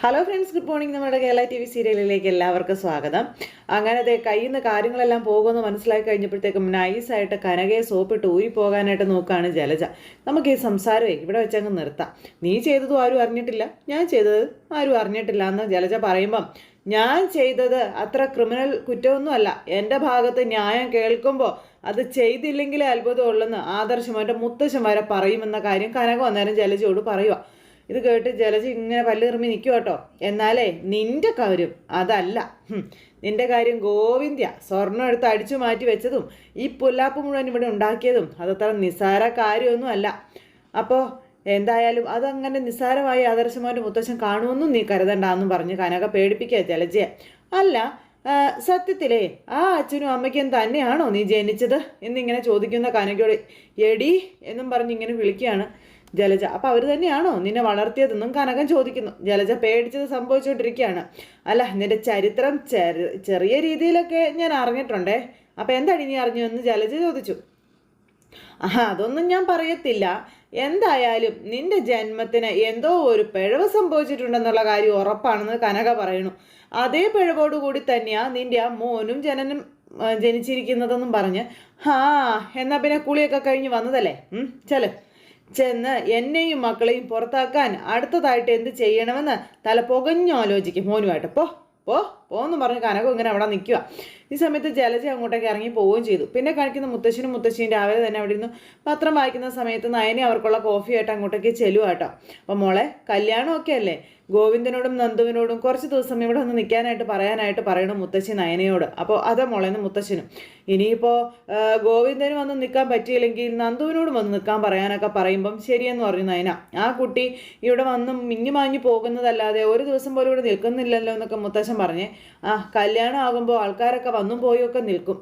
Hello friends good morning നമ്മുടെ Kerala T V സീരിയലിലേക്ക് എല്ലാവർക്കും സ്വാഗതം. അങ്ങനെ ദേ കയ്യിൽ നിന്ന് കാര്യങ്ങളെല്ലാം പോകുമെന്ന് മനസ്സിലാക്കി കഴിഞ്ഞപ്പോഴത്തേക്കും നൈസായിട്ട് കനകയെ സോപ്പിട്ട് ഊരി പോകാനായിട്ട് നോക്കുകയാണ് ജലജ. നമുക്ക് ഈ സംസാരമേ ഇവിടെ വെച്ചങ്ങ് നിർത്താം. നീ ചെയ്തതും ആരും അറിഞ്ഞിട്ടില്ല? ഞാൻ ചെയ്തത് ആരും അറിഞ്ഞിട്ടില്ല എന്ന് ജലജ പറയുമ്പം ഞാൻ ചെയ്തത് അത്ര ക്രിമിനൽ കുറ്റമൊന്നുമല്ല എന്റെ ഭാഗത്ത് ന്യായം കേൾക്കുമ്പോൾ അത് ചെയ്തില്ലെങ്കിലേ അത്ഭുതമുള്ളെന്ന് ആദർശം എന്റെ മുത്തശ്ശൻ വരെ പറയുമെന്ന കാര്യം കനക അന്നേരം ജലജയോട് പറയുക ഇത് കേട്ട് ജലജി ഇങ്ങനെ പല്ലിറുമ്പി നിൽക്കുക കേട്ടോ. എന്നാലേ നിന്റെ കാര്യം അതല്ല. നിന്റെ കാര്യം ഗോവിന്ദ്യ സ്വർണം എടുത്ത് അടിച്ചു മാറ്റി വെച്ചതും ഈ പുല്ലാപ്പ് മുഴുവൻ ഇവിടെ ഉണ്ടാക്കിയതും അതത്ര നിസ്സാര കാര്യമൊന്നും അല്ല. അപ്പോൾ എന്തായാലും അതങ്ങനെ നിസ്സാരമായി ആദർശമായിട്ട് മുത്തശ്ശൻ കാണുമെന്നും നീ കരുതണ്ടെന്നും പറഞ്ഞ് കനക പേടിപ്പിക്കുക ജലജയെ. അല്ല സത്യത്തിലേ ആ അച്ഛനും അമ്മയ്ക്കും തന്നെയാണോ നീ ജനിച്ചത് എന്നിങ്ങനെ ചോദിക്കുന്ന കനകയോട് എടി എന്നും പറഞ്ഞ് ഇങ്ങനെ വിളിക്കുകയാണ്. ജലജ. അപ്പം അവർ തന്നെയാണോ നിന്നെ വളർത്തിയതെന്നും കനകൻ ചോദിക്കുന്നു. ജലജ പേടിച്ചത് സംഭവിച്ചുകൊണ്ടിരിക്കുകയാണ് അല്ല നിന്റെ ചരിത്രം ചെറി- ചെറിയ രീതിയിലൊക്കെ ഞാൻ അറിഞ്ഞിട്ടുണ്ടേ. അപ്പം എന്താണ് നീ അറിഞ്ഞു എന്ന് ജലജ ചോദിച്ചു. ആ അതൊന്നും ഞാൻ പറയത്തില്ല. എന്തായാലും നിന്റെ ജന്മത്തിന് എന്തോ ഒരു പിഴവ് സംഭവിച്ചിട്ടുണ്ടെന്നുള്ള കാര്യം ഉറപ്പാണെന്ന് കനക പറയണു അതേ പിഴവോടുകൂടി തന്നെയാ നിന്റെ ആ മോനും ജനനും ജനിച്ചിരിക്കുന്നതെന്നും പറഞ്ഞ്. ഹാ എന്നാ പിന്നെ കുളിയൊക്കെ കഴിഞ്ഞ് വന്നതല്ലേ? ചെൽ. ചെന്ന് എന്നെയും മക്കളെയും പുറത്താക്കാൻ അടുത്തതായിട്ട് എന്ത് ചെയ്യണമെന്ന് തല പുകഞ്ഞാലോചിക്കും. മോനുമായിട്ട് പോ പോ പോന്ന് പറഞ്ഞ് കനകം ഇങ്ങനെ അവിടെ നിൽക്കുക ഈ സമയത്ത് ജലജ അങ്ങോട്ടേക്ക് ഇറങ്ങി പോവുകയും ചെയ്തു. പിന്നെ കാണിക്കുന്ന മുത്തശ്ശനും മുത്തശ്ശിയും രാവിലെ തന്നെ അവിടെ ഇരുന്ന്. പത്രം വായിക്കുന്ന സമയത്ത് നയനെ അവർക്കുള്ള കോഫിയായിട്ട് അങ്ങോട്ടേക്ക് ചെല്ലുക കേട്ടോ. അപ്പം മോളെ കല്യാണമൊക്കെ അല്ലേ? ഗോവിന്ദനോടും നന്ദുവിനോടും കുറച്ച് ദിവസം ഇവിടെ ഒന്ന് നിൽക്കാനായിട്ട് പറയാനായിട്ട് പറയണം മുത്തശ്ശി നയനയോട്. അപ്പോൾ അതാ മുളയെന്ന് മുത്തശ്ശനും. ഇനിയിപ്പോൾ ഗോവിന്ദന് വന്ന് നിൽക്കാൻ പറ്റിയില്ലെങ്കിൽ നന്ദുവിനോടും വന്ന് നിൽക്കാൻ പറയാനൊക്കെ പറയുമ്പം ശരിയെന്ന് പറഞ്ഞു നയന. ആ കുട്ടി ഇവിടെ വന്ന് മിഞ്ഞു മാഞ്ഞു പോകുന്നതല്ലാതെ ഒരു ദിവസം പോലും ഇവിടെ നിൽക്കുന്നില്ലല്ലോ എന്നൊക്കെ മുത്തശ്ശൻ പറഞ്ഞേ ആ കല്യാണം ആകുമ്പോൾ ആൾക്കാരൊക്കെ വന്നും പോയൊക്കെ നിൽക്കും.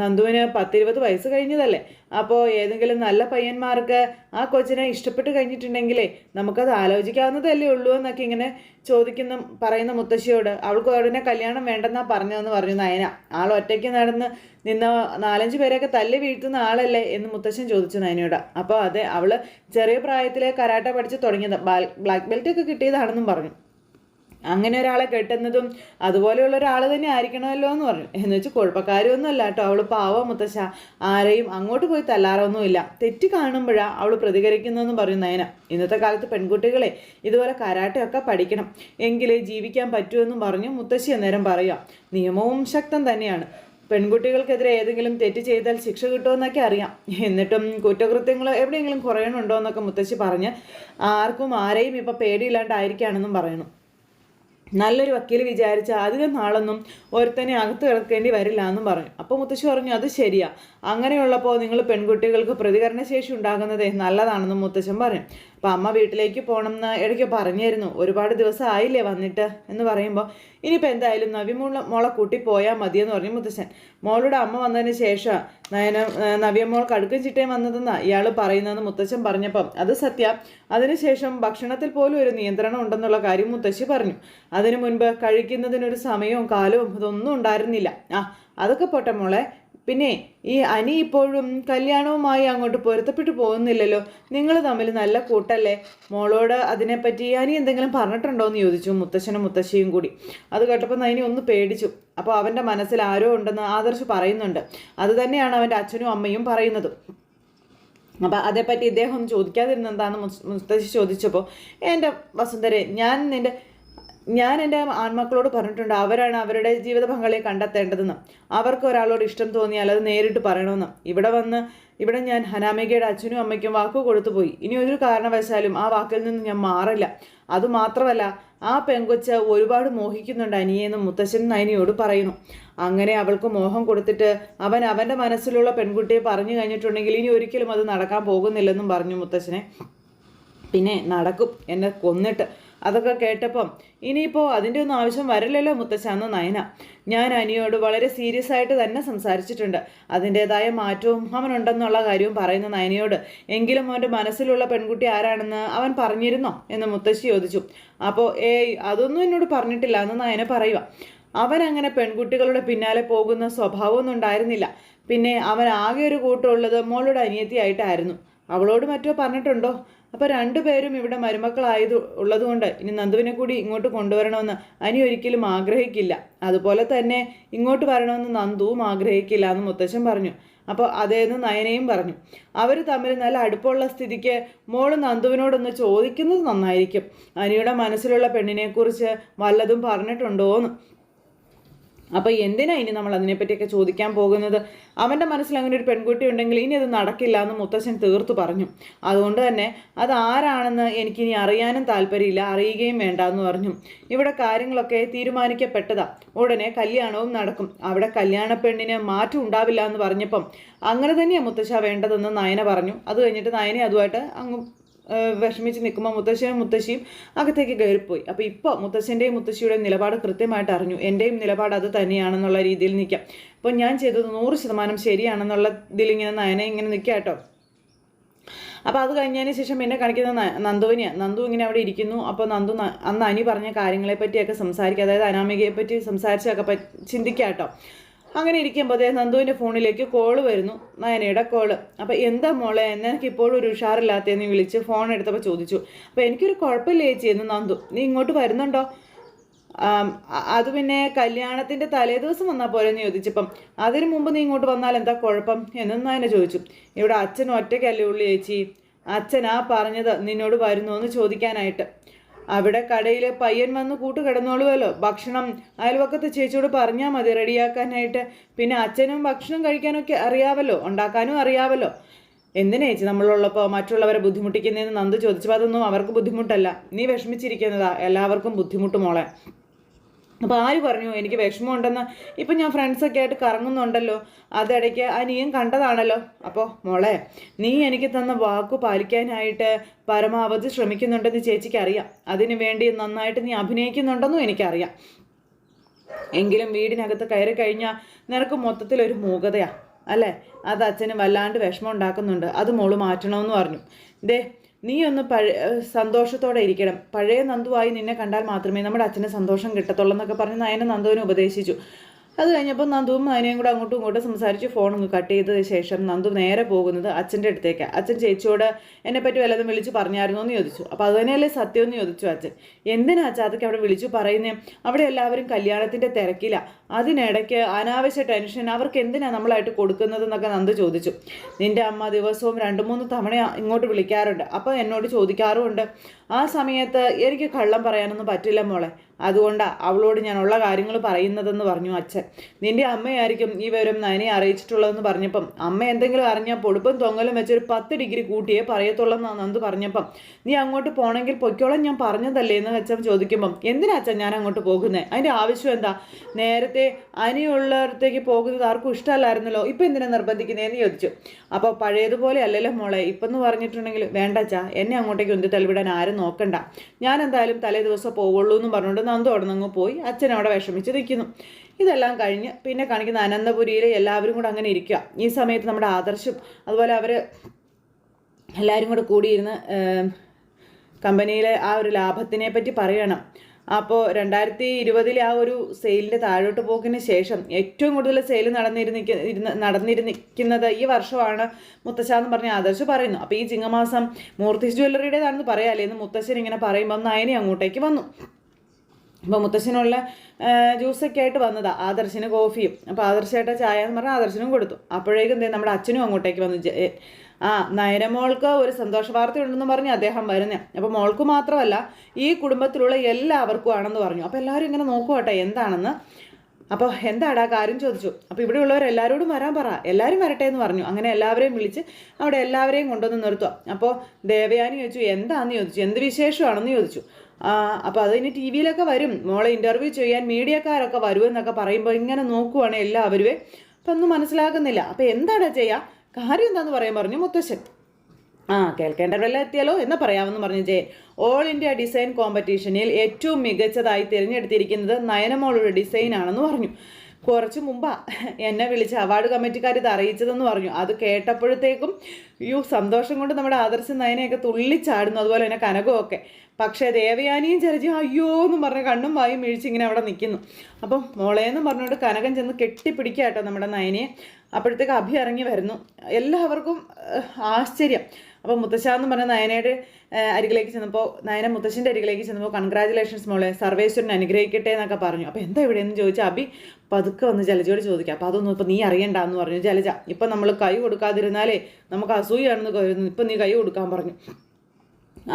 നന്ദുവിന് പത്തിരുപത് വയസ്സ് കഴിഞ്ഞതല്ലേ? അപ്പോൾ ഏതെങ്കിലും നല്ല പയ്യന്മാർക്ക് ആ കൊച്ചിനെ ഇഷ്ടപ്പെട്ട് കഴിഞ്ഞിട്ടുണ്ടെങ്കിലേ നമുക്കത് ആലോചിക്കാവുന്നതല്ലേ ഉള്ളൂ എന്നൊക്കെ ഇങ്ങനെ ചോദിക്കുന്ന പറയുന്ന മുത്തശ്ശിയോട്. അവൾക്ക് ഉടനെ കല്യാണം വേണ്ടെന്നാ പറഞ്ഞതെന്ന് പറഞ്ഞു നയന. ആൾ ഒറ്റയ്ക്ക് നടന്ന് നിന്ന നാലഞ്ച് പേരെയൊക്കെ തല്ലി വീഴ്ത്തുന്ന ആളല്ലേ? എന്ന് മുത്തശ്ശൻ ചോദിച്ചു നയനയോട്. അപ്പോൾ അതെ അവൾ ചെറിയ പ്രായത്തിലെ കരാട്ട പഠിച്ച് തുടങ്ങിയത്. ബ്ലാക്ക് ബെൽറ്റ് ഒക്കെ കിട്ടിയതാണെന്നും പറഞ്ഞു. അങ്ങനെ ഒരാളെ കെട്ടുന്നതും അതുപോലെയുള്ള ഒരാൾ തന്നെ ആയിരിക്കണമല്ലോ എന്ന് പറഞ്ഞു. എന്ന് വെച്ചാൽ കുഴപ്പക്കാരൊന്നും അല്ല കേട്ടോ. അവൾ പാവ മുത്തശ്ശ. ആരെയും അങ്ങോട്ട് പോയി തല്ലാറൊന്നുമില്ല. തെറ്റ് കാണുമ്പോഴാണ് അവൾ പ്രതികരിക്കുന്നതെന്ന് പറയും നയന. ഇന്നത്തെ കാലത്ത് പെൺകുട്ടികളെ ഇതുപോലെ കരാട്ടയൊക്കെ പഠിക്കണം. എങ്കിലേ ജീവിക്കാൻ പറ്റുമെന്നും പറഞ്ഞു മുത്തശ്ശി അന്നേരം പറയുക. നിയമവും ശക്തം തന്നെയാണ്. പെൺകുട്ടികൾക്കെതിരെ ഏതെങ്കിലും തെറ്റ് ചെയ്താൽ ശിക്ഷ കിട്ടുമെന്നൊക്കെ അറിയാം. എന്നിട്ടും കുറ്റകൃത്യങ്ങൾ എവിടെയെങ്കിലും കുറയണുണ്ടോ എന്നൊക്കെ മുത്തശ്ശി പറഞ്ഞ് ആർക്കും ആരെയും ഇപ്പം പേടിയില്ലാണ്ടായിരിക്കുകയാണെന്നും പറയണം. നല്ലൊരു വക്കീൽ വിചാരിച്ച അധികം നാളൊന്നും ഒരുത്തനെ അകത്ത് കിടക്കേണ്ടി വരില്ല എന്നും പറഞ്ഞു. അപ്പോൾ മുത്തശ്ശി പറഞ്ഞു അത് ശരിയാ. അങ്ങനെയുള്ളപ്പോൾ നിങ്ങൾ പെൺകുട്ടികൾക്ക് പ്രതികരണശേഷി ഉണ്ടാകുന്നത് നല്ലതാണെന്നും മുത്തശ്ശൻ പറഞ്ഞു. അപ്പോൾ അമ്മ വീട്ടിലേക്ക് പോകണം എന്ന് ഇടയ്ക്ക് പറഞ്ഞായിരുന്നു ഒരുപാട് ദിവസം ആയില്ലേ വന്നിട്ട് എന്ന് പറയുമ്പോൾ ഇനിയിപ്പോൾ എന്തായാലും നവ്യമോള മോളെ കൂട്ടി പോയാൽ മതിയെന്ന് പറഞ്ഞു മുത്തശ്ശൻ. മോളുടെ അമ്മ വന്നതിന് ശേഷം നയന നവ്യമോൾ കടുക്കും ചിട്ടയും വന്നതെന്നാണ് ഇയാൾ പറയുന്നതെന്ന് മുത്തശ്ശൻ പറഞ്ഞപ്പം. അത് സത്യ. അതിനുശേഷം ഭക്ഷണത്തിൽ പോലും ഒരു നിയന്ത്രണം ഉണ്ടെന്നുള്ള കാര്യം മുത്തശ്ശി പറഞ്ഞു. അതിനു മുൻപ് കഴിക്കുന്നതിനൊരു സമയവും കാലവും ഇതൊന്നും ഉണ്ടായിരുന്നില്ല. ആ അതൊക്കെ പോട്ടെ മോളെ. പിന്നെ ഈ അനി ഇപ്പോഴും കല്യാണവുമായി അങ്ങോട്ട് പൊരുത്തപ്പെട്ടു പോകുന്നില്ലല്ലോ. നിങ്ങൾ തമ്മിൽ നല്ല കൂട്ടല്ലേ? മോളോട് അതിനെപ്പറ്റി അനി എന്തെങ്കിലും പറഞ്ഞിട്ടുണ്ടോ എന്ന് ചോദിച്ചു മുത്തശ്ശനും മുത്തശ്ശിയും കൂടി. അത് കേട്ടപ്പോൾ നൈനി ഒന്ന് പേടിച്ചു. അപ്പോൾ അവന്റെ മനസ്സിൽ ആരോ ഉണ്ടെന്ന് ആദർശ് പറയുന്നുണ്ട്. അത് തന്നെയാണ് അവന്റെ അച്ഛനും അമ്മയും പറയുന്നത്. അപ്പം അതേപ്പറ്റി ഇദ്ദേഹം ഒന്ന് ചോദിക്കാതിരുന്ന എന്താണെന്ന് മുത്തശ്ശി ചോദിച്ചപ്പോൾ എന്റെ വസുന്ധരെ ഞാൻ നിന്റെ ഞാൻ എന്റെ ആൺമക്കളോട് പറഞ്ഞിട്ടുണ്ട് അവരാണ് അവരുടെ ജീവിത പങ്കാളിയെ കണ്ടെത്തേണ്ടതെന്ന്. അവർക്ക് ഒരാളോട് ഇഷ്ടം തോന്നിയാൽ അത് നേരിട്ട് പറയണമെന്ന്. ഇവിടെ വന്ന് ഇവിടെ ഞാൻ ഹനാമികയുടെ അച്ഛനും അമ്മയ്ക്കും വാക്ക് കൊടുത്തു പോയി. ഇനി ഒരു കാരണവശാലും ആ വാക്കിൽ നിന്ന് ഞാൻ മാറില്ല. അതുമാത്രമല്ല ആ പെങ്കൊച്ച ഒരുപാട് മോഹിക്കുന്നുണ്ട് അനിയെന്ന് മുത്തശ്ശൻ നയനിയോട് പറയുന്നു. അങ്ങനെ അവൾക്ക് മോഹം കൊടുത്തിട്ട് അവൻ അവന്റെ മനസ്സിലുള്ള പെൺകുട്ടിയെ പറഞ്ഞു കഴിഞ്ഞിട്ടുണ്ടെങ്കിൽ ഇനി ഒരിക്കലും അത് നടക്കാൻ പോകുന്നില്ലെന്നും പറഞ്ഞു മുത്തശ്ശനെ. പിന്നെ നടക്കും എന്നെ കൊന്നിട്ട്. അതൊക്കെ കേട്ടപ്പം ഇനിയിപ്പോൾ അതിന്റെ ഒന്നും ആവശ്യം വരില്ലല്ലോ മുത്തശ്ശാന്ന് നയന. ഞാൻ അനിയോട് വളരെ സീരിയസ് ആയിട്ട് തന്നെ സംസാരിച്ചിട്ടുണ്ട്. അതിന്റെതായ മാറ്റവും അവനുണ്ടെന്നുള്ള കാര്യവും പറയുന്ന നയനയോട് എങ്കിലും അവന്റെ മനസ്സിലുള്ള പെൺകുട്ടി ആരാണെന്ന് അവൻ പറഞ്ഞിരുന്നോ എന്ന് മുത്തശ്ശി ചോദിച്ചു. അപ്പോൾ ഏയ് അതൊന്നും എന്നോട് പറഞ്ഞിട്ടില്ല എന്ന് നയന പറയുക. അവൻ അങ്ങനെ പെൺകുട്ടികളുടെ പിന്നാലെ പോകുന്ന സ്വഭാവമൊന്നും ഉണ്ടായിരുന്നില്ല. പിന്നെ അവൻ ആകെ ഒരു കൂട്ടമുള്ളത് മോളുടെ അനിയത്തിയായിട്ടായിരുന്നു. അവളോട് മറ്റോ പറഞ്ഞിട്ടുണ്ടോ? അപ്പോൾ രണ്ടുപേരും ഇവിടെ മരുമക്കളായത് ഉള്ളതുകൊണ്ട് ഇനി നന്ദുവിനെ കൂടി ഇങ്ങോട്ട് കൊണ്ടുവരണമെന്ന് അനി ഒരിക്കലും ആഗ്രഹിക്കില്ല. അതുപോലെ തന്നെ ഇങ്ങോട്ട് വരണമെന്ന് നന്ദുവും ആഗ്രഹിക്കില്ല എന്ന് മുത്തശ്ശൻ പറഞ്ഞു. അപ്പോൾ അതേന്ന് നയനയും പറഞ്ഞു. അവർ തമ്മിൽ നല്ല അടുപ്പമുള്ള സ്ഥിതിക്ക് മോൾ നന്ദുവിനോടൊന്ന് ചോദിക്കുന്നത് നന്നായിരിക്കും. അനിയുടെ മനസ്സിലുള്ള പെണ്ണിനെക്കുറിച്ച് വല്ലതും പറഞ്ഞിട്ടുണ്ടോയെന്ന് അപ്പോൾ എന്തിനാ ഇനി നമ്മൾ അതിനെപ്പറ്റിയൊക്കെ ചോദിക്കാൻ പോകുന്നത്? അവന്റെ മനസ്സിൽ അങ്ങനെ ഒരു പെൺകുട്ടി ഉണ്ടെങ്കിൽ ഇനി അത് നടക്കില്ല എന്ന് മുത്തശ്ശൻ തീർത്തു പറഞ്ഞു. അതുകൊണ്ട് തന്നെ അത് ആരാണെന്ന് എനിക്കിനി അറിയാനും താല്പര്യമില്ല അറിയുകയും വേണ്ട എന്ന് പറഞ്ഞു. ഇവിടെ കാര്യങ്ങളൊക്കെ തീരുമാനിക്കപ്പെട്ടതാ. ഉടനെ കല്യാണവും നടക്കും. അവിടെ കല്യാണ പെണ്ണിന് മാറ്റം ഉണ്ടാവില്ല എന്ന് പറഞ്ഞപ്പം അങ്ങനെ തന്നെയാണ് മുത്തശ്ശ വേണ്ടതെന്ന് നയന പറഞ്ഞു. അത് കഴിഞ്ഞിട്ട് നയനെ അതുമായിട്ട് അങ്ങ് വിഷമിച്ച് നിൽക്കുമ്പോൾ മുത്തശ്ശനും മുത്തശ്ശിയും അകത്തേക്ക് കയറിപ്പോയി. അപ്പോൾ ഇപ്പോൾ മുത്തശ്ശന്റെയും മുത്തശ്ശിയുടെയും നിലപാട് കൃത്യമായിട്ട് അറിഞ്ഞു. എന്റെയും നിലപാട് അത് തന്നെയാണെന്നുള്ള രീതിയിൽ നിൽക്കാം. അപ്പോൾ ഞാൻ ചെയ്തത് നൂറ് ശതമാനം ശരിയാണെന്നുള്ള ഇതിലിങ്ങനെ നയനെ ഇങ്ങനെ നിൽക്കുക കേട്ടോ. അപ്പോൾ അത് കഴിഞ്ഞതിന് ശേഷം എന്നെ കാണിക്കുന്ന നന്ദുവിനെയാണ് നന്ദു ഇങ്ങനെ അവിടെ ഇരിക്കുന്നു. അപ്പോൾ നന്ദു അന്ന് അനി പറഞ്ഞ കാര്യങ്ങളെപ്പറ്റിയൊക്കെ സംസാരിക്കുക അതായത് അനാമികയെപ്പറ്റി സംസാരിച്ചൊക്കെ ചിന്തിക്കാം കേട്ടോ. അങ്ങനെ ഇരിക്കുമ്പോൾ അതേ നന്ദുവിന്റെ ഫോണിലേക്ക് കോൾ വരുന്നു. നയനയുടെ കോൾ അപ്പോൾ എന്താ മോളെ എനിക്ക് ഇപ്പോഴും ഒരു ഉഷാറില്ലാത്തതെന്ന് വിളിച്ച് ഫോൺ എടുത്തപ്പോൾ ചോദിച്ചു. അപ്പോൾ എനിക്കൊരു കുഴപ്പമില്ല ചേച്ചി എന്ന് നന്ദു. നീ ഇങ്ങോട്ട് വരുന്നുണ്ടോ? അത് പിന്നെ കല്യാണത്തിന്റെ തലേദിവസം വന്നാൽ പോലെ എന്ന് ചോദിച്ചപ്പം അതിന് മുമ്പ് നീ ഇങ്ങോട്ട് വന്നാൽ എന്താ കുഴപ്പം എന്നും നയനെ ചോദിച്ചു. ഇവിടെ അച്ഛൻ ഒറ്റയ്ക്കല്ലേ ഉള്ളു ചേച്ചി. ആ പറഞ്ഞത് നിന്നോട് വരുന്നു എന്ന് ചോദിക്കാനായിട്ട്. അവിടെ കടയിലെ പയ്യൻ വന്ന് കൂട്ട് കിടന്നോളുമല്ലോ ഭക്ഷണം അയൽവക്കത്തെ ചേച്ചിയോട് പറഞ്ഞാൽ മതി റെഡിയാക്കാനായിട്ട്. പിന്നെ അച്ഛനും ഭക്ഷണം കഴിക്കാനൊക്കെ അറിയാവല്ലോ ഉണ്ടാക്കാനും അറിയാവല്ലോ. എന്തിനാ ചേച്ചി നമ്മളുള്ളപ്പോൾ മറ്റുള്ളവരെ ബുദ്ധിമുട്ടിക്കുന്നതെന്ന് നന്ദു ചോദിച്ചപ്പോൾ അതൊന്നും അവർക്ക് ബുദ്ധിമുട്ടല്ല. നീ വിഷമിച്ചിരിക്കുന്നതാ. എല്ലാവർക്കും ബുദ്ധിമുട്ട് മോളെ. അപ്പോൾ ആര് പറഞ്ഞു? എനിക്ക് വിഷമമുണ്ടെന്ന്. ഇപ്പം ഞാൻ ഫ്രണ്ട്സൊക്കെ ആയിട്ട് കറങ്ങുന്നുണ്ടല്ലോ. അതിടയ്ക്ക് അനിയും കണ്ടതാണല്ലോ. അപ്പോൾ മോളെ നീ എനിക്ക് തന്ന വാക്കു പാലിക്കാനായിട്ട് പരമാവധി ശ്രമിക്കുന്നുണ്ടെന്ന് ചേച്ചിക്ക് അറിയാം. അതിനു വേണ്ടി നന്നായിട്ട് നീ അഭിനയിക്കുന്നുണ്ടെന്നും എനിക്കറിയാം. എങ്കിലും വീടിനകത്ത് കയറി കഴിഞ്ഞാൽ നിനക്ക് മൊത്തത്തിലൊരു മൂകതയാണ് അല്ലേ? അത് അച്ഛന് വല്ലാണ്ട് വിഷമം ഉണ്ടാക്കുന്നുണ്ട്. അത് മോൾ മാറ്റണമെന്ന് പറഞ്ഞു. ദേ നീ ഒന്ന് പഴയ സന്തോഷത്തോടെ ഇരിക്കണം. പഴയ നന്ദുവായി നിന്നെ കണ്ടാൽ മാത്രമേ നമ്മുടെ അച്ഛനെ സന്തോഷം കിട്ടത്തുള്ളൂ എന്നൊക്കെ പറഞ്ഞ് നയനെ നന്ദുവിനെ ഉപദേശിച്ചു. അത് കഴിഞ്ഞപ്പോൾ നന്ദുവും അതിനെയും കൂടെ അങ്ങോട്ടും ഇങ്ങോട്ടും സംസാരിച്ച് ഫോൺ കട്ട് ചെയ്തതിന് ശേഷം നന്ദു നേരെ പോകുന്നത് അച്ഛന്റെ അടുത്തേക്ക്. അച്ഛൻ ചേച്ചിയോട് എന്നെപ്പറ്റി വല്ലതും വിളിച്ച് പറഞ്ഞായിരുന്നു എന്ന് ചോദിച്ചു. അപ്പോൾ അത് തന്നെയല്ലേ സത്യം എന്ന് ചോദിച്ചു അച്ഛൻ. എന്തിനാ അച്ഛൻ അതൊക്കെ അവിടെ വിളിച്ചു പറയുന്നത് അവിടെ എല്ലാവരും കല്യാണത്തിന്റെ തിരക്കില്ല അതിനിടയ്ക്ക് അനാവശ്യ ടെൻഷൻ അവർക്ക് എന്തിനാ നമ്മളായിട്ട് കൊടുക്കുന്നതെന്നൊക്കെ നന്ദു ചോദിച്ചു. നിന്റെ അമ്മ ദിവസവും രണ്ട് മൂന്ന് തവണ ഇങ്ങോട്ട് വിളിക്കാറുണ്ട്. അപ്പോൾ എന്നോട് ചോദിക്കാറുമുണ്ട്. ആ സമയത്ത് എനിക്ക് കള്ളം പറയാനൊന്നും പറ്റില്ല മോളെ. അതുകൊണ്ടാണ് അവളോട് ഞാൻ ഉള്ള കാര്യങ്ങൾ പറയുന്നതെന്ന് പറഞ്ഞു അച്ഛൻ. നിന്റെ അമ്മയായിരിക്കും ഈ വിവരം നയനെ അറിയിച്ചിട്ടുള്ളതെന്ന് പറഞ്ഞപ്പം. അമ്മ എന്തെങ്കിലും അറിഞ്ഞാൽ പൊടുപ്പും തൊങ്ങലും വെച്ചൊരു പത്ത് ഡിഗ്രി കൂട്ടിയേ പറയത്തുള്ളെന്ന് നന്ദു പറഞ്ഞപ്പം. നീ അങ്ങോട്ട് പോകണമെങ്കിൽ പൊയ്ക്കോളം ഞാൻ പറഞ്ഞതല്ലേ എന്ന് അച്ഛൻ ചോദിക്കുമ്പം. എന്തിനാ അച്ഛൻ ഞാൻ അങ്ങോട്ട് പോകുന്നത് അതിന്റെ ആവശ്യം എന്താ? നേരത്തെ അനിയുള്ളിടത്തേക്ക് പോകുന്നത് ആർക്കും ഇഷ്ടമല്ലായിരുന്നല്ലോ. ഇപ്പം എന്തിനാ നിർബന്ധിക്കുന്നതെന്ന് ചോദിച്ചു. അപ്പോൾ പഴയതുപോലെ അല്ലല്ലോ മോളെ. ഇപ്പം എന്ന് പറഞ്ഞിട്ടുണ്ടെങ്കിൽ വേണ്ട അച്ഛാ. എന്നെ അങ്ങോട്ടേക്ക് ഒന്ന് തെളിവിടാൻ ആരും നോക്കണ്ട. ഞാൻ എന്തായാലും തലേ ദിവസം പോവുള്ളൂ എന്ന് പറഞ്ഞുകൊണ്ട് നന്ദു അവിടെ നിന്ന് പോയി. അച്ഛൻ അവിടെ വിഷമിച്ച് നിൽക്കുന്നു ഇതെല്ലാം കഴിഞ്ഞ് പിന്നെ കാണിക്കുന്ന അനന്തപുരിയിൽ എല്ലാവരും കൂടെ അങ്ങനെ ഇരിക്കുക ഈ സമയത്ത് നമ്മുടെ ആദർശം അതുപോലെ അവർ എല്ലാവരും കൂടെ കൂടിയിരുന്ന് കമ്പനിയിലെ ആ ഒരു ലാഭത്തിനെ പറ്റി പറയണം. അപ്പോൾ രണ്ടായിരത്തി ഇരുപതിലെ ആ ഒരു സെയിലിന്റെ താഴോട്ട് പോക്കിന് ശേഷം ഏറ്റവും കൂടുതൽ സെയിൽ നടന്നിരുന്നിക്കുന്ന നടന്നിരുന്നിരിക്കുന്നത് ഈ വർഷമാണ് മുത്തശ്ശ എന്ന് പറഞ്ഞ ആദർശ് പറയുന്നു. അപ്പോൾ ഈ ചിങ്ങമാസം മൂർത്തി ജ്വല്ലറിയുടേതാണെന്ന് പറയാമല്ലേ എന്ന് മുത്തശ്ശൻ ഇങ്ങനെ പറയുമ്പം നയനി അങ്ങോട്ടേക്ക് വന്നു. അപ്പോൾ മുത്തശ്ശനുള്ള ജ്യൂസൊക്കെ ആയിട്ട് വന്നതാണ് ആദർശിന് കോഫിയും. അപ്പോൾ ആദർശായിട്ട് ചായ എന്ന് പറഞ്ഞാൽ ആദർശനും കൊടുത്തു. അപ്പോഴേക്കും എന്തേ നമ്മുടെ അച്ഛനും അങ്ങോട്ടേക്ക് വന്നു. ആ നയനമോൾക്ക് ഒരു സന്തോഷ വാർത്ത ഉണ്ടെന്ന് പറഞ്ഞ് അദ്ദേഹം വരുന്നത് അപ്പോൾ മോൾക്ക് മാത്രമല്ല ഈ കുടുംബത്തിലുള്ള എല്ലാവർക്കും ആണെന്ന് പറഞ്ഞു. അപ്പോൾ എല്ലാവരും ഇങ്ങനെ നോക്കുവാട്ടെ എന്താണെന്ന്. അപ്പോൾ എന്താടാ കാര്യം ചോദിച്ചു. അപ്പോൾ ഇവിടെയുള്ളവർ എല്ലാവരോടും വരാൻ പറ. എല്ലാവരും വരട്ടെ എന്ന് പറഞ്ഞു. അങ്ങനെ എല്ലാവരെയും വിളിച്ച് അവിടെ എല്ലാവരെയും കൊണ്ടുവന്ന് നിർത്തുക അപ്പോൾ ദേവയാനി ചോദിച്ചു എന്താണെന്ന് ചോദിച്ചു? എന്ത് വിശേഷമാണെന്ന് ചോദിച്ചു? അപ്പോൾ അതിന് ടി വിയിലൊക്കെ വരും. മോളെ ഇന്റർവ്യൂ ചെയ്യാൻ മീഡിയക്കാരൊക്കെ വരുമെന്നൊക്കെ പറയുമ്പോൾ ഇങ്ങനെ നോക്കുവാണ് എല്ലാവരും അപ്പം ഒന്നും മനസ്സിലാക്കുന്നില്ല അപ്പോൾ എന്താണ് ചെയ്യുക കാര്യം എന്താന്ന് പറയാൻ പറഞ്ഞു മുത്തശ്ശൻ. ആ കേൾക്കേണ്ടവരെല്ലാം എത്തിയാലോ എന്ന് പറയാമെന്ന് പറഞ്ഞു ജയൻ ഓൾ ഇന്ത്യ ഡിസൈൻ കോമ്പറ്റീഷനിൽ ഏറ്റവും മികച്ചതായി തിരഞ്ഞെടുത്തിരിക്കുന്നത് നയനമോളുടെ ഡിസൈൻ ആണെന്ന് പറഞ്ഞു. കുറച്ച് മുമ്പാ എന്നെ വിളിച്ച് അവാർഡ് കമ്മിറ്റിക്കാർ ഇത് അറിയിച്ചതെന്ന് പറഞ്ഞു. അത് കേട്ടപ്പോഴത്തേക്കും യു സന്തോഷം കൊണ്ട് നമ്മുടെ ആദർശ നയനെയൊക്കെ തുള്ളിച്ചാടുന്നു അതുപോലെ തന്നെ കനകമൊക്കെ പക്ഷേ ദേവയാനിയും ചരജി അയ്യോ എന്ന് പറഞ്ഞ് കണ്ണും വായും വീഴ്ച ഇങ്ങനെ അവിടെ നിൽക്കുന്നു. അപ്പം മോളേന്ന് പറഞ്ഞുകൊണ്ട് കനകൻ ചെന്ന് കെട്ടിപ്പിടിക്കുക കേട്ടോ നമ്മുടെ നയനെ അപ്പോഴത്തേക്ക് അഭി ഇറങ്ങി വരുന്നു. എല്ലാവർക്കും ആശ്ചര്യം. അപ്പോൾ മുത്തശ്ശ എന്ന് പറഞ്ഞ നയനയുടെ അരികിലേക്ക് ചെന്നപ്പോൾ നയന മുത്തശ്ശന്റെ അരികിലേക്ക് ചെന്നപ്പോൾ കൺഗ്രാചുലേഷൻസ് മോളെ സർവേശ്വരൻ അനുഗ്രഹിക്കട്ടെ എന്നൊക്കെ പറഞ്ഞു. അപ്പോൾ എന്താ ഇവിടെ എന്ന് ചോദിച്ചാൽ അബി പതുക്കെ വന്ന് ജലജയോട് ചോദിക്കാം. അപ്പോൾ അതൊന്നും ഇപ്പോൾ നീ അറിയണ്ട എന്ന് പറഞ്ഞു. ജലജ ഇപ്പം നമ്മൾ കൈ കൊടുക്കാതിരുന്നാലേ നമുക്ക് അസൂയാണെന്ന് കരുതുന്നു. ഇപ്പം നീ കൈ കൊടുക്കാൻ പറഞ്ഞു.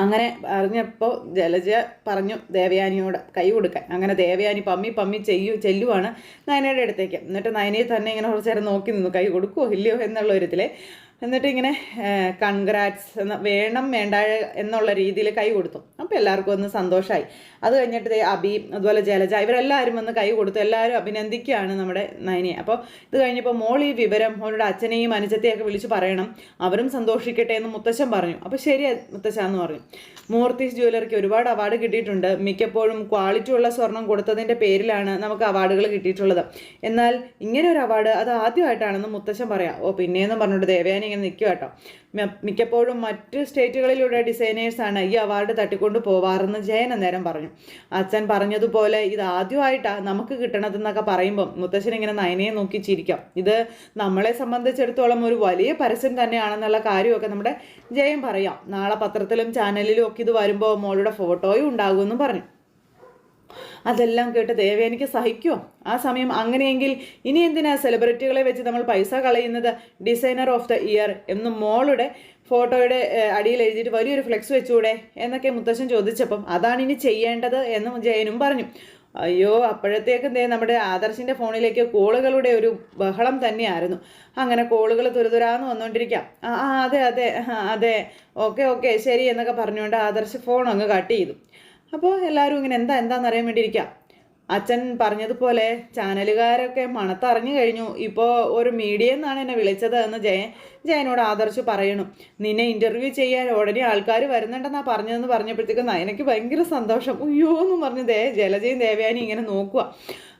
അങ്ങനെ അറിഞ്ഞപ്പോൾ ജലജ പറഞ്ഞു ദേവയാനിയോട് കൈ കൊടുക്കാൻ. അങ്ങനെ ദേവയാനി പമ്മി പമ്മി ചെയ്യൂ ചെല്ലുവാണ് നയനയുടെ അടുത്തേക്ക്. എന്നിട്ട് നയനയെ തന്നെ ഇങ്ങനെ കുറച്ച് നേരം നോക്കി നിന്നു. കൈ കൊടുക്കുമോ ഇല്ലയോ? എന്നുള്ള ഒരു എന്നിട്ട് ഇങ്ങനെ കൺഗ്രാറ്റ്സ് എന്ന വേണം വേണ്ട എന്നുള്ള രീതിയിൽ കൈ കൊടുത്തു. അപ്പോൾ എല്ലാവർക്കും ഒന്ന് സന്തോഷമായി അത് കഴിഞ്ഞിട്ട് അബി അതുപോലെ ജലജ ഇവരെല്ലാവരും വന്ന് കൈ കൊടുത്തു. എല്ലാവരും അഭിനന്ദിക്കുകയാണ് നമ്മുടെ നയനിയെ. അപ്പോൾ ഇത് കഴിഞ്ഞപ്പോൾ മോൾ ഈ വിവരം മോളുടെ അച്ഛനെയും അനുജത്തെയൊക്കെ വിളിച്ച് പറയണം. അവരും സന്തോഷിക്കട്ടെ എന്ന് മുത്തശ്ശൻ പറഞ്ഞു. അപ്പോൾ ശരി മുത്തശ്ശ എന്ന് പറഞ്ഞു. മൂർത്തീസ് ജ്വല്ലറിക്ക് ഒരുപാട് അവാർഡ് കിട്ടിയിട്ടുണ്ട്. മിക്കപ്പോഴും ക്വാളിറ്റി ഉള്ള സ്വർണം കൊടുത്തതിന്റെ പേരിലാണ് നമുക്ക് അവാർഡുകൾ കിട്ടിയിട്ടുള്ളത്. എന്നാൽ ഇങ്ങനെ ഒരു അവാർഡ് അത് ആദ്യമായിട്ടാണെന്ന് മുത്തശ്ശൻ പറയാം. ഓ പിന്നെയെന്ന് പറഞ്ഞിട്ട് ദേവയാനി ഇങ്ങനെ നിൽക്കുക കേട്ടോ. മിക്കപ്പോഴും മറ്റ് സ്റ്റേറ്റുകളിലൂടെ ഡിസൈനേഴ്സാണ് ഈ അവാർഡ് തട്ടിക്കൊണ്ട് പോവാറെന്ന് ജയൻ അന്നേരം പറഞ്ഞു. അച്ഛൻ പറഞ്ഞതുപോലെ ഇത് ആദ്യമായിട്ടാണ് നമുക്ക് കിട്ടണതെന്നൊക്കെ പറയുമ്പം മുത്തശ്ശൻ ഇങ്ങനെ നയനയെ നോക്കി ചിരിക്കാം. ഇത് നമ്മളെ സംബന്ധിച്ചിടത്തോളം ഒരു വലിയ പരസ്യം തന്നെയാണെന്നുള്ള കാര്യമൊക്കെ നമ്മുടെ ജയൻ പറയാം. നാളെ പത്രത്തിലും ചാനലിലും ഒക്കെ ഇത് വരുമ്പോൾ മോളുടെ ഫോട്ടോയും ഉണ്ടാകുമെന്നും പറഞ്ഞു. അതെല്ലാം കേട്ട് ദേവേനിക്ക് സഹിക്കുമോ ആ സമയം അങ്ങനെയെങ്കിൽ ഇനി എന്തിനാ സെലിബ്രിറ്റികളെ വെച്ച് നമ്മൾ പൈസ കളയുന്നത്? ഡിസൈനർ ഓഫ് ദ ഇയർ എന്ന് മോളുടെ ഫോട്ടോയുടെ അടിയിൽ എഴുതിയിട്ട് വലിയൊരു ഫ്ലെക്സ് വെച്ചുകൂടെ എന്നൊക്കെ മുത്തശ്ശൻ ചോദിച്ചപ്പം അതാണ് ഇനി ചെയ്യേണ്ടത് എന്ന് ജയനും പറഞ്ഞു. അയ്യോ അപ്പോഴത്തേക്കും ദേ നമ്മുടെ ആദർശിന്റെ ഫോണിലേക്ക് കോളുകളുടെ ഒരു ബഹളം തന്നെയായിരുന്നു. അങ്ങനെ കോളുകൾ തുരുതുരാന്ന് വന്നുകൊണ്ടിരിക്കാം ആ അതെ അതെ അതെ. ഓക്കെ ഓക്കെ ശരി എന്നൊക്കെ പറഞ്ഞുകൊണ്ട് ആദർശ് ഫോൺ അങ്ങ് കട്ട് ചെയ്തു. അപ്പോൾ എല്ലാവരും ഇങ്ങനെ എന്താ എന്താണെന്ന് അറിയാൻ വേണ്ടിയിരിക്കാം. അച്ഛൻ പറഞ്ഞതുപോലെ ചാനലുകാരൊക്കെ മണത്തറിഞ്ഞു കഴിഞ്ഞു. ഇപ്പോൾ ഒരു മീഡിയ എന്നാണ് എന്നെ വിളിച്ചത് എന്ന് ജയൻ ജയനോട് ആദർശ് പറയണു. നിന്നെ ഇന്റർവ്യൂ ചെയ്യാൻ ഉടനെ ആൾക്കാർ വരുന്നുണ്ടെന്നാണ് പറഞ്ഞതെന്ന് പറഞ്ഞപ്പോഴത്തേക്കും എനിക്ക് ഭയങ്കര സന്തോഷം. അയ്യോ എന്ന് പറഞ്ഞു ദേ ജലജയും ദേവയാനി ഇങ്ങനെ നോക്കുക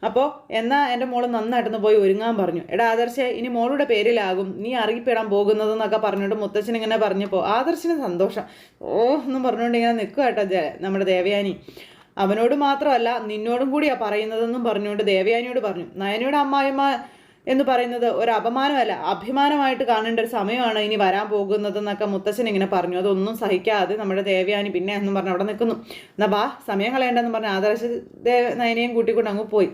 അപ്പോൾ എന്നാൽ എന്റെ മോൾ നന്നായിട്ടൊന്ന് പോയി ഒരുങ്ങാൻ പറഞ്ഞു. എടാ ആദർശ ഇനി മോളുടെ പേരിലാകും. നീ അറിയിപ്പെടാൻ പോകുന്നതെന്നൊക്കെ പറഞ്ഞിട്ട് മുത്തച്ഛൻ ഇങ്ങനെ പറഞ്ഞപ്പോൾ ആദർശിന് സന്തോഷം. ഓ എന്നും പറഞ്ഞുകൊണ്ട് ഇങ്ങനെ നിൽക്കുക കേട്ടോ നമ്മുടെ ദേവയാനി. അവനോട് മാത്രമല്ല നിന്നോടും കൂടിയാ പറയുന്നതെന്നും പറഞ്ഞുകൊണ്ട് ദേവയാനിയോട് പറഞ്ഞു. നയനയുടെ അമ്മായിമ്മ എന്ന് പറയുന്നത് ഒരു അപമാനമല്ല അഭിമാനമായിട്ട് കാണേണ്ട ഒരു സമയമാണ് ഇനി വരാൻ പോകുന്നതെന്നൊക്കെ മുത്തച്ഛൻ ഇങ്ങനെ പറഞ്ഞു. അതൊന്നും സഹിക്കാതെ നമ്മുടെ ദേവയാനി പിന്നെ എന്നും പറഞ്ഞ് അവിടെ നിൽക്കുന്നു. എന്നാ ബാ സമയം കളയണ്ടെന്ന് പറഞ്ഞ് ആദർശ ദേവ നയനയും കൂട്ടിക്കൊണ്ട് അങ്ങ് പോയി.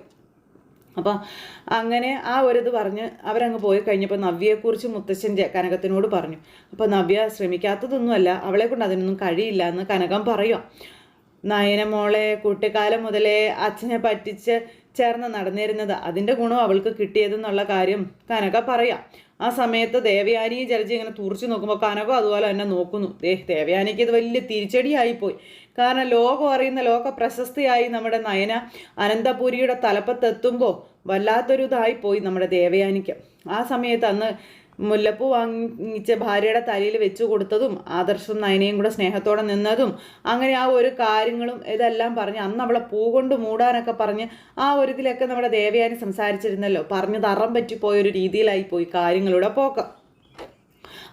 അപ്പം അങ്ങനെ ആ ഒരു ഇത് പറഞ്ഞ് അവരങ്ങ് പോയി കഴിഞ്ഞപ്പോൾ നവ്യയെക്കുറിച്ച് മുത്തശ്ശൻ ജെ- കനകത്തിനോട് പറഞ്ഞു. അപ്പോൾ നവ്യ ശ്രമിക്കാത്തതൊന്നുമല്ല അവളെ കൊണ്ട് അതിനൊന്നും കഴിയില്ല എന്ന് കനകം പറയുക നയന മോളെ കുട്ടിക്കാലം മുതലേ അച്ഛനെ പറ്റിച്ച് ചേർന്ന് നടന്നിരുന്നത്. അതിന്റെ ഗുണം അവൾക്ക് കിട്ടിയതെന്നുള്ള കാര്യം കനക പറയാം. ആ സമയത്ത് ദേവയാനി ജലജി ഇങ്ങനെ തുറച്ചു നോക്കുമ്പോൾ കനക അതുപോലെ തന്നെ നോക്കുന്നു. ദേ ദേവയാനിക്ക് ഇത് വലിയ തിരിച്ചടിയായിപ്പോയി. കാരണം ലോകം അറിയുന്ന ലോക പ്രശസ്തിയായി നമ്മുടെ നയന അനന്തപുരിയുടെ തലപ്പത്തെത്തുമ്പോൾ വല്ലാത്തൊരു ഇതായിപ്പോയി നമ്മുടെ ദേവയാനിക്ക്. ആ സമയത്ത് അന്ന് മുല്ലപ്പൂ വാങ്ങിച്ച ഭാര്യയുടെ തലയിൽ വെച്ചു കൊടുത്തതും ആദർശം നയനയും കൂടെ സ്നേഹത്തോടെ നിന്നതും അങ്ങനെ ആ ഒരു കാര്യങ്ങളും ഇതെല്ലാം പറഞ്ഞ് അന്ന് അവളെ പൂ കൊണ്ട് മൂടാനൊക്കെ പറഞ്ഞ് ആ ഒരു ഇതിലൊക്കെ നമ്മുടെ ദേവയാനി സംസാരിച്ചിരുന്നല്ലോ. പറഞ്ഞത് അറം പറ്റിപ്പോയൊരു രീതിയിലായി പോയി കാര്യങ്ങളുടെ പോക്ക്.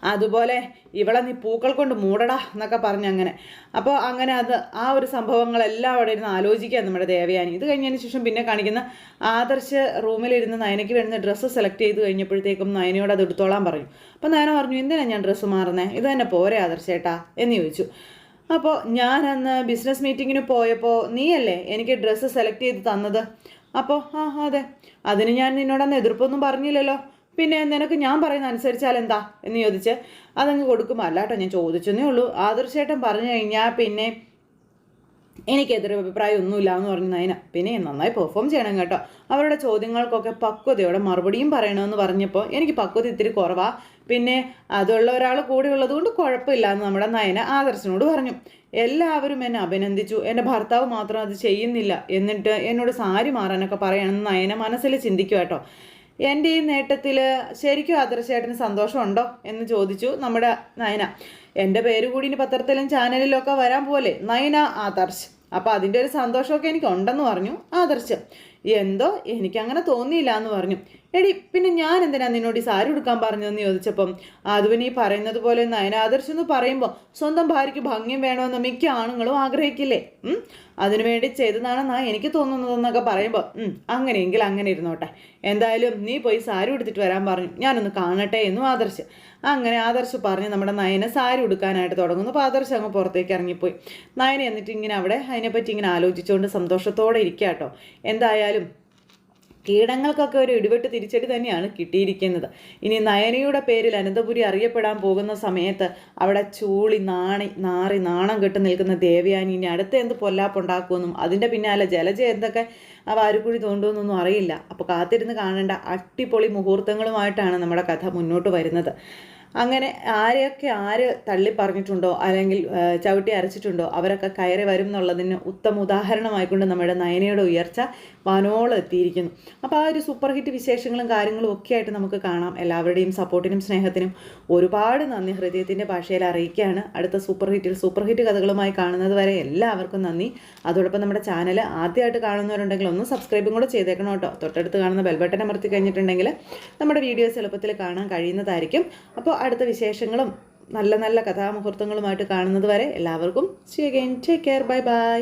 അതുപോലെ ഇവളെ നീ പൂക്കൾ കൊണ്ട് മൂടടാ എന്നൊക്കെ പറഞ്ഞ് അങ്ങനെ. അപ്പോൾ അങ്ങനെ അത് ആ ഒരു സംഭവങ്ങളെല്ലാം അവിടെ ഇരുന്ന് ആലോചിക്കുക നമ്മുടെ ദേവയാനി. ഇത് കഴിഞ്ഞതിന് ശേഷം പിന്നെ കാണിക്കുന്ന ആദർശ് റൂമിലിരുന്ന് നയനയ്ക്ക് വേണ്ടുന്ന ഡ്രസ്സ് സെലക്ട് ചെയ്ത് കഴിഞ്ഞപ്പോഴത്തേക്കും നയനയോട് അത് എടുത്തോളാൻ പറഞ്ഞു. അപ്പോൾ നയന പറഞ്ഞു എന്തിനാണ് ഞാൻ ഡ്രസ്സ് മാറുന്നത് ഇത് തന്നെ പോരെ ആദർശേട്ടാ എന്ന് ചോദിച്ചു. അപ്പോൾ ഞാൻ അന്ന് ബിസിനസ് മീറ്റിങ്ങിന് പോയപ്പോൾ നീയല്ലേ എനിക്ക് ഡ്രസ്സ് സെലക്ട് ചെയ്ത് തന്നത്? അപ്പോൾ ആ അതെ. അതിന് ഞാൻ നിന്നോടന്ന് എതിർപ്പൊന്നും പറഞ്ഞില്ലല്ലോ. പിന്നെ നിനക്ക് ഞാൻ പറയുന്ന അനുസരിച്ചാൽ എന്താ എന്ന് ചോദിച്ച് അതങ്ങ് അല്ലാട്ടോ ഞാൻ ചോദിച്ചെന്നേ ഉള്ളൂ. ആദർശേട്ടൻ പറഞ്ഞു കഴിഞ്ഞാൽ പിന്നെ എനിക്ക് എതിർ അഭിപ്രായം ഒന്നുമില്ല എന്ന് പറഞ്ഞു നയന പിന്നെ നന്നായി പെർഫോം ചെയ്യണം കേട്ടോ. അവരുടെ ചോദ്യങ്ങൾക്കൊക്കെ പക്വതയോടെ മറുപടിയും പറയണമെന്ന് പറഞ്ഞപ്പോൾ എനിക്ക് പക്വത ഇത്തിരി കുറവാ. പിന്നെ അതുള്ള ഒരാൾ കൂടെ ഉള്ളതുകൊണ്ട് കുഴപ്പമില്ല എന്ന് നമ്മുടെ നയന ആദർശനോട് പറഞ്ഞു. എല്ലാവരും എന്നെ അഭിനന്ദിച്ചു. എന്റെ ഭർത്താവ് മാത്രം അത് ചെയ്യുന്നില്ല. എന്നിട്ട് എന്നോട് സാരി മാറാനൊക്കെ പറയണമെന്ന് നയന മനസ്സിൽ ചിന്തിക്കുക കേട്ടോ. എന്റെ ഈ നേട്ടത്തിൽ ശരിക്കും ആദർശേട്ടന് സന്തോഷമുണ്ടോ എന്ന് ചോദിച്ചു നമ്മുടെ നയന. എന്റെ പേര് കൂടി ഇനി പത്രത്തിലും ചാനലിലും ഒക്കെ വരാൻ പോലെ. നയന ആദർശ്. അപ്പോൾ അതിന്റെ ഒരു സന്തോഷമൊക്കെ എനിക്ക് ഉണ്ടെന്ന് പറഞ്ഞു ആദർശ്. എന്തോ എനിക്കങ്ങനെ തോന്നിയില്ല എന്ന് പറഞ്ഞു. എടി പിന്നെ ഞാൻ എന്തിനാ നിന്നോട് ഈ സാരി ഉടുക്കാൻ പറഞ്ഞതെന്ന് ചോദിച്ചപ്പം അതുവിന് ഈ പറയുന്നത് പോലെ നയനാദർശ് എന്ന് പറയുമ്പോൾ സ്വന്തം ഭാര്യയ്ക്ക് ഭംഗിയും വേണമെന്ന് മിക്ക ആണുങ്ങളും ആഗ്രഹിക്കില്ലേ? അതിനുവേണ്ടി ചെയ്തതാണെന്നാ എനിക്ക് തോന്നുന്നതെന്നൊക്കെ പറയുമ്പോൾ അങ്ങനെയെങ്കിൽ അങ്ങനെ ഇരുന്നോട്ടെ. എന്തായാലും നീ പോയി സാരി ഉടുത്തിട്ട് വരാൻ പറഞ്ഞു. ഞാനൊന്ന് കാണട്ടെ എന്നും ആദർശ്. അങ്ങനെ ആദർശ് പറഞ്ഞ് നമ്മുടെ നയനെ സാരി ഉടുക്കാനായിട്ട് തുടങ്ങുന്നു. അപ്പോൾ ആദർശ് അങ്ങ് പുറത്തേക്ക് ഇറങ്ങിപ്പോയി. നയന എന്നിട്ട് ഇങ്ങനെ അവിടെ അതിനെപ്പറ്റി ഇങ്ങനെ ആലോചിച്ചുകൊണ്ട് സന്തോഷത്തോടെ ഇരിക്കുക കേട്ടോ എന്തായാലും കീടങ്ങൾക്കൊക്കെ ഒരു ഇടിവെട്ട് തിരിച്ചടി തന്നെയാണ് കിട്ടിയിരിക്കുന്നത്. ഇനി നയനയുടെ പേരിൽ അനന്തപുരി അറിയപ്പെടാൻ പോകുന്ന സമയത്ത് അവിടെ ചൂളി നാണി നാറി നാണം കെട്ട് നിൽക്കുന്ന ദേവയാനി ഇനി അടുത്ത എന്ത് പൊല്ലാപ്പുണ്ടാക്കുമെന്നും അതിന്റെ പിന്നാലെ ജലജ എന്തൊക്കെ വാരുക്കുഴി തോണ്ടുമെന്നൊന്നും അറിയില്ല. അപ്പോൾ കാത്തിരുന്ന് കാണേണ്ട അട്ടിപ്പൊളി മുഹൂർത്തങ്ങളുമായിട്ടാണ് നമ്മുടെ കഥ മുന്നോട്ട് വരുന്നത്. അങ്ങനെ ആരെയൊക്കെ ആര് തള്ളി പറഞ്ഞിട്ടുണ്ടോ? അല്ലെങ്കിൽ ചവിട്ടി അരച്ചിട്ടുണ്ടോ? അവരൊക്കെ കയറി വരും എന്നുള്ളതിന് ഉത്തമ ഉദാഹരണമായിക്കൊണ്ട് നമ്മുടെ നയനയുടെ ഉയർച്ച വാനോളം എത്തിയിരിക്കുന്നു. അപ്പോൾ ആ ഒരു സൂപ്പർ ഹിറ്റ് വിശേഷങ്ങളും കാര്യങ്ങളും ഒക്കെ ആയിട്ട് നമുക്ക് കാണാം. എല്ലാവരുടെയും സപ്പോർട്ടിനും സ്നേഹത്തിനും ഒരുപാട് നന്ദി. ഹൃദയത്തിന്റെ ഭാഷയിൽ അറിയിക്കുകയാണ്. അടുത്ത സൂപ്പർ ഹിറ്റിൽ സൂപ്പർ ഹിറ്റ് കഥകളുമായി കാണുന്നത് വരെ എല്ലാവർക്കും നന്ദി. അതോടൊപ്പം നമ്മുടെ ചാനൽ ആദ്യമായിട്ട് കാണുന്നവരുണ്ടെങ്കിൽ ഒന്ന് സബ്സ്ക്രൈബും കൂടെ ചെയ്തേക്കണം കേട്ടോ. തൊട്ടടുത്ത് കാണുന്ന ബെൽബട്ടൻ അമർത്തി കഴിഞ്ഞിട്ടുണ്ടെങ്കിൽ നമ്മുടെ വീഡിയോസ് എളുപ്പത്തിൽ കാണാൻ കഴിയുന്നതായിരിക്കും. അപ്പോൾ അടുത്ത വിശേഷങ്ങളും നല്ല നല്ല കഥാമുഹൂർത്തങ്ങളുമായിട്ട് കാണുന്നത് വരെ എല്ലാവർക്കും see again take care bye bye